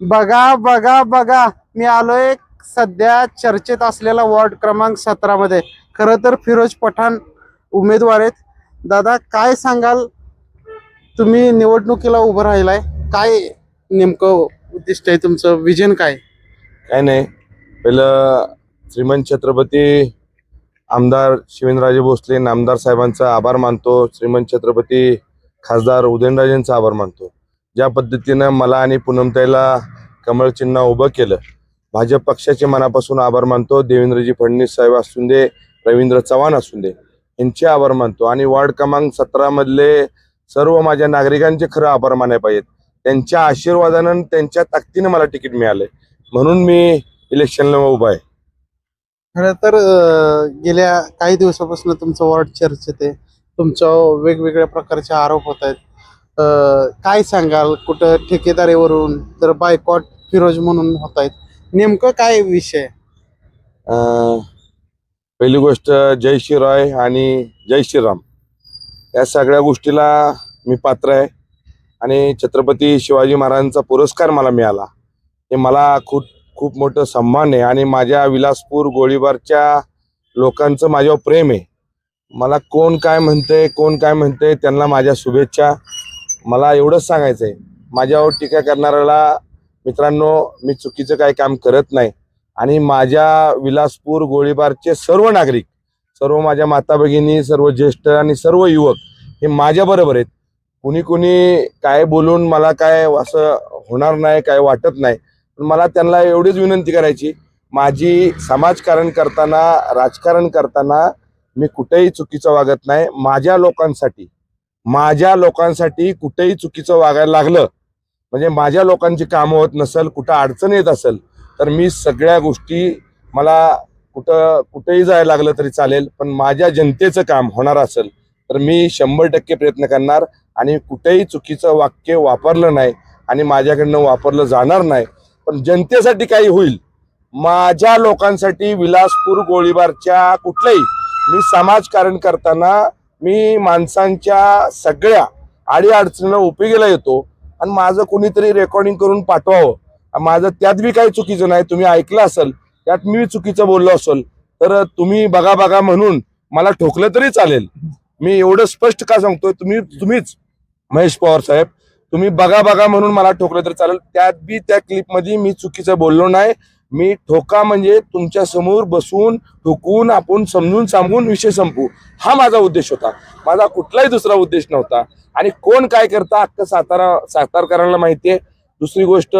बघा बघा बघा. मी आलोय सध्या चर्चेत असलेला वॉर्ड क्रमांक सतरा मध्ये. खरं तर फिरोज पठाण उमेदवार आहेत. दादा काय सांगाल? तुम्ही निवडणुकीला उभं राहिलाय. काय नेमकं उद्दिष्ट आहे तुमचं? विजन काय? काय नाही. पहिलं श्रीमंत छत्रपती आमदार शिवेंद्रराजे भोसले नामदार साहेबांचा आभार मानतो. श्रीमंत छत्रपती खासदार उदयनराजेंचा आभार मानतो. ज्या पद्धतीनं मला आणि पूनमताईला कमळ चिन्ह उभं केलं भाजप पक्षाचे मनापासून आभार मानतो. देवेंद्रजी फडणवीस साहेब असून दे रवींद्र चव्हाण असून दे यांचे आभार मानतो. आणि वार्ड क्रमांक सतरा मधले सर्व माझ्या नागरिकांचे खरं आभार मानाय पाहिजेत. त्यांच्या आशीर्वादानं त्यांच्या ताकदीनं मला तिकीट मिळालंय. म्हणून मी इलेक्शनला उभा आहे. खरं तर गेल्या काही दिवसापासून तुमचं वॉर्ड चर्चेत आहे. तुमचं वेगवेगळ्या प्रकारचे आरोप होत आहेत. काय सांगाल? कुठं ठेकेदारीवरून तर बायकॉट फिरोज म्हणून होत आहेत नेमकं काय विषय? अं, पहिली गोष्ट जय शिवराय आणि जय श्रीराम या सगळ्या गोष्टीला मी पात्र आहे. आणि छत्रपती शिवाजी महाराजांचा पुरस्कार मला मिळाला. हे मला खूप खूप मोठं सन्मान आहे. आणि माझ्या विलासपूर गोळीबारच्या लोकांचं माझ्यावर प्रेम आहे. मला कोण काय म्हणतंय कोण काय म्हणतंय त्यांना माझ्या शुभेच्छा मला एवढंच सांगायचं आहे माझ्यावर टीका करणाऱ्याला मित्रांनो मी चुकीचं काही काम करत नाही. आणि माझ्या विलासपूर गोळीबारचे सर्व नागरिक सर्व माझ्या माता भगिनी सर्व ज्येष्ठ आणि सर्व युवक हे माझ्याबरोबर आहेत. कुणी कुणी काय बोलून मला काय असं होणार नाही काय वाटत नाही. पण मला त्यांना एवढीच विनंती करायची माझी समाजकारण करताना राजकारण करताना मी कुठेही चुकीचं वागत नाही. माझ्या लोकांसाठी माझ्या लोकांसाठी कुठेही चुकीचं वागायला लागलं म्हणजे माझ्या लोकांची कामं होत नसेल कुठं अडचण येत असेल तर मी सगळ्या गोष्टी मला कुठं कुठेही जायला लागलं तरी चालेल पण माझ्या जनतेचं काम होणार असेल तर मी शंभर टक्के प्रयत्न करणार आणि कुठेही चुकीचं वाक्य वापरलं नाही आणि माझ्याकडनं वापरलं जाणार नाही. पण जनतेसाठी काही होईल. माझ्या लोकांसाठी विलासपूर गोळीबारच्या कुठल्याही मी समाजकारण करताना मी माणसांच्या सगळ्या अडीअडचणीला उपयोगीला येतो आणि माझं कोणीतरी रेकॉर्डिंग करून पाठवावं. माझं त्यात बी काही चुकीचं नाही. तुम्ही ऐकलं असेल त्यात मी चुकीचं बोललो असेल तर तुम्ही बघा बघा म्हणून मला ठोकलं तरी चालेल. मी एवढं स्पष्ट का सांगतोय? तुम्ही तुम्हीच महेश पवार साहेब तुम्ही बघा बघा म्हणून मला ठोकलं तरी चालेल. त्यात बी त्या क्लिपमध्ये मी चुकीचं बोललो नाही. मी ठोका म्हणजे तुमच्यासमोर बसून ठोकून आपण समजून सांगून विषय संपू हा माझा उद्देश होता. माझा कुठलाही दुसरा उद्देश नव्हता. आणि कोण काय करता अख्खा सातारा सातारकरांना माहितीये. दुसरी गोष्ट